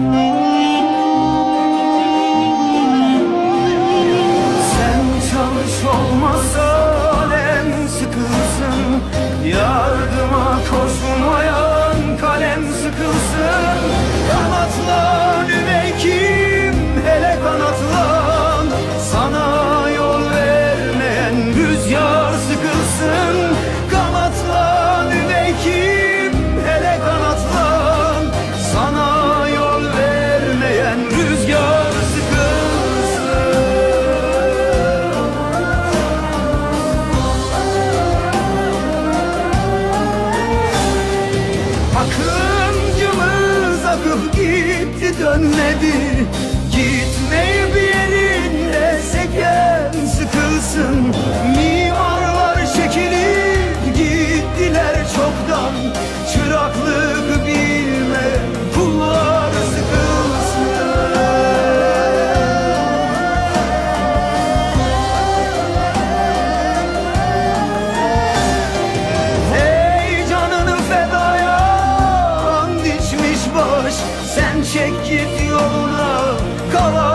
Sen çalış sıkılsın. Yardıma koşmayan kalem sıkılsın Akıncımız akıp gitti dönmedi Sen çek git yoluna kalan